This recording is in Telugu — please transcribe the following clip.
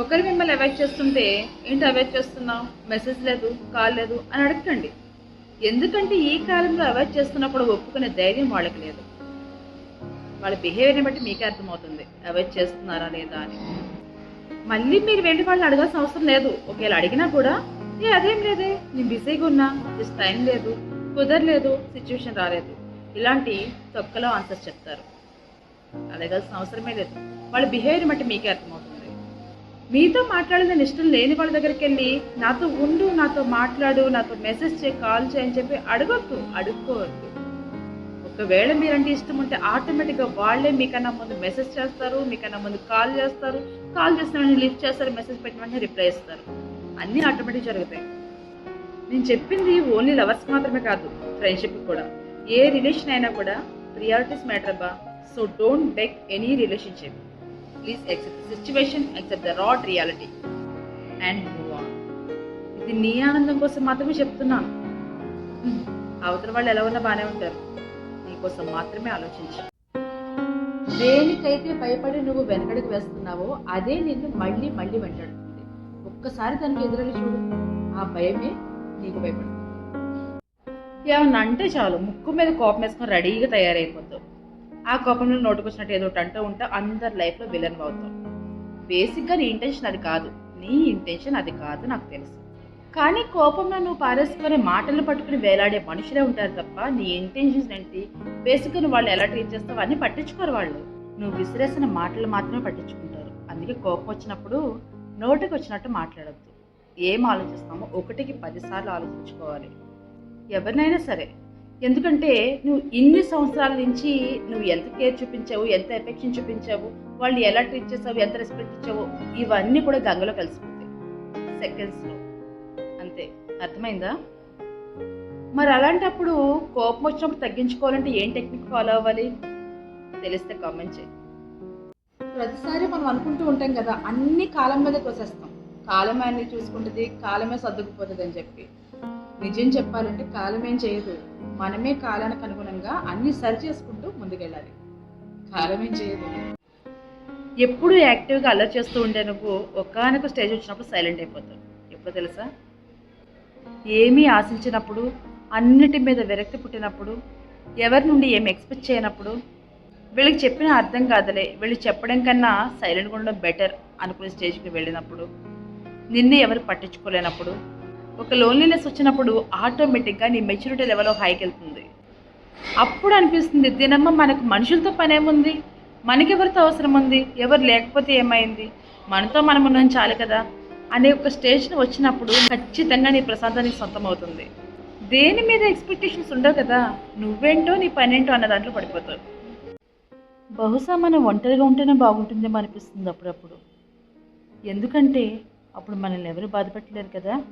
ఒకరు మిమ్మల్ని అవాయిడ్ చేస్తుంటే ఏంటి అవాయిడ్ చేస్తున్నావు? మెసేజ్ లేదు కాల్ లేదు అని అడగండి ఎందుకంటే ఈ కాలంలో అవాయిడ్ చేస్తున్నప్పుడు ఒప్పుకునే ధైర్యం వాళ్ళకి లేదు. వాళ్ళ బిహేవియర్ని బట్టి మీకే అర్థమవుతుంది అవాయిడ్ చేస్తున్నారా లేదా అని. మళ్ళీ మీరు వెళ్ళి వాళ్ళని అడగాల్సిన అవసరం లేదు. ఒకవేళ అడిగినా కూడా ఏ అదేం లేదే నేను బిజీగా ఉన్నా జస్ట్ టైం లేదు కుదరలేదు సిచ్యువేషన్ రాలేదు. ఇలాంటి తొక్కలో ఆన్సర్స్ చెప్తారు. అడగాల్సిన అవసరమే లేదు. వాళ్ళ బిహేవియర్ బట్టి మీకే అర్థమవుతుంది. మీతో మాట్లాడదని ఇష్టం లేని వాళ్ళ దగ్గరికి వెళ్ళి నాతో ఉండు నాతో మాట్లాడు నాతో మెసేజ్ చేయి కాల్ చేయని చెప్పి అడగొద్దు అడుక్కోవద్దు. ఒకవేళ మీరంటే ఇష్టం ఉంటే ఆటోమేటిక్గా వాళ్ళే మీకన్నా ముందు మెసేజ్ చేస్తారు మీకన్నా ముందు కాల్ చేస్తారు. కాల్ చేసిన వెంటనే లిఫ్ట్ చేస్తారు మెసేజ్ పెట్టిన వెంటనే రిప్లై ఇస్తారు. అన్నీ ఆటోమేటిక్ జరుగుతాయి. నేను చెప్పింది ఓన్లీ లవర్స్ మాత్రమే కాదు ఫ్రెండ్షిప్ కూడా. ఏ రిలేషన్ అయినా కూడా ప్రియారిటీస్ మ్యాటర్ అబ్బా. So don't beg any relationship please accept the situation accept the hard reality and move on ఇది నీ ఆనందం కోసం మాత్రమే చెప్తున్నాను. అవతల వాళ్ళు ఎలా ఉన్నా బాగానే ఉంటారు. నీకోసం మాత్రమే ఆలోచించు. దేనికైతే భయపడి నువ్వు వెనకడికి వేస్తున్నావో అదే నిన్ను మళ్ళీ మళ్ళీ వెంటాడుతుంది. ఒక్కసారి దానికి ఎదురెళ్ళి చూడు. ఆ భయమే నీకు భయపడుతుంది. ఏమన్నా అంటే చాలు ముక్కు మీద కోపం వేసుకొని రెడీగా తయారైపోతావు. ఆ కోపంలో నోటుకొచ్చినట్టు ఏదో ఒకటి అంటూ ఉంటే అందరి లైఫ్లో విలన్ అవుతాం. బేసిక్గా నీ ఇంటెన్షన్ అది కాదు. నీ ఇంటెన్షన్ అది కాదు నాకు తెలుసు. కానీ కోపంలో నువ్వు పారేసుకునే మాటలు పట్టుకుని వేలాడే మనుషులే ఉంటారు తప్ప నీ ఇంటెన్షన్స్ ఏంటి? బేసిక్గా నువ్వు వాళ్ళు ఎలా ట్రీట్ చేస్తావు అన్నీ పట్టించుకోరు వాళ్ళు. నువ్వు విసిరేసిన మాటలు మాత్రమే పట్టించుకుంటారు. అందుకే కోపం వచ్చినప్పుడు నోటికి వచ్చినట్టు మాట్లాడద్దు. ఏం ఆలోచిస్తామో ఒకటికి పదిసార్లు ఆలోచించుకోవాలి. ఎవరినైనా సరే ఎందుకంటే నువ్వు ఇన్ని సంవత్సరాల నుంచి నువ్వు ఎంత కేర్ చూపించావు ఎంత ఎఫెక్షన్ చూపించావు వాళ్ళు ఎలా ట్రీట్ చేసావు ఎంత రెస్పెక్ట్ ఇచ్చావు ఇవన్నీ కూడా గంగలో కలిసిపోతాయి. సెకండ్స్లో అంతే. అర్థమైందా? మరి అలాంటప్పుడు కోపం వచ్చినప్పుడు తగ్గించుకోవాలంటే ఏం టెక్నిక్ ఫాలో అవ్వాలి? తెలిస్తే కామెంట్ చేయి. ప్రతిసారి మనం అనుకుంటూ ఉంటాం కదా అన్ని కాలం మీద కోసేస్తాం. కాలమే అన్ని చూసుకుంటుంది కాలమే సర్దుకుపోతుంది అని చెప్పి. నిజం చెప్పాలంటే కాలం ఏం చేయదు. మనమే కాలానికి అనుగుణంగా అన్ని సరి చేసుకుంటూ ముందుకెళ్ళాలి. కాలం ఏం చేయదు ఎప్పుడు యాక్టివ్గా అల్లరి చేస్తూ ఉండే నువ్వు ఒక్కనొక స్టేజ్ వచ్చినప్పుడు సైలెంట్ అయిపోతావు. ఎప్పుడు తెలుసా? ఏమీ ఆశించినప్పుడు అన్నిటి మీద విరక్తి పుట్టినప్పుడు ఎవరి నుండి ఏమి ఎక్స్పెక్ట్ చేయనప్పుడు వీళ్ళకి చెప్పిన అర్థం కాదులే వీళ్ళు చెప్పడం కన్నా సైలెంట్గా ఉండడం బెటర్ అనుకునే స్టేజ్కి వెళ్ళినప్పుడు నిన్ను ఎవరు పట్టించుకోలేనప్పుడు ఒక లోన్లీనెస్ వచ్చినప్పుడు ఆటోమేటిక్గా నీ మెచ్యూరిటీ లెవెల్ హైకి వెళ్తుంది అప్పుడు అనిపిస్తుంది దినమ్మ మనకు మనుషులతో పనేముంది? మనకెవరితో అవసరం ఉంది ఎవరు లేకపోతే ఏమైంది? మనతో మనం ఉన్నాం చాలు కదా? అనే ఒక స్టేజ్ని వచ్చినప్పుడు ఖచ్చితంగా నీ ప్రశాంతానికి సొంతం అవుతుంది దేని మీద ఎక్స్పెక్టేషన్స్ ఉండవు కదా? నువ్వేంటో నీ పనేంటో అన్న దాంట్లో పడిపోతావు. బహుశా మనం ఒంటరిగా ఉంటేనే బాగుంటుందేమో అనిపిస్తుంది అప్పుడప్పుడు. ఎందుకంటే అప్పుడు మనల్ని ఎవరు బాధపెట్టలేరు కదా?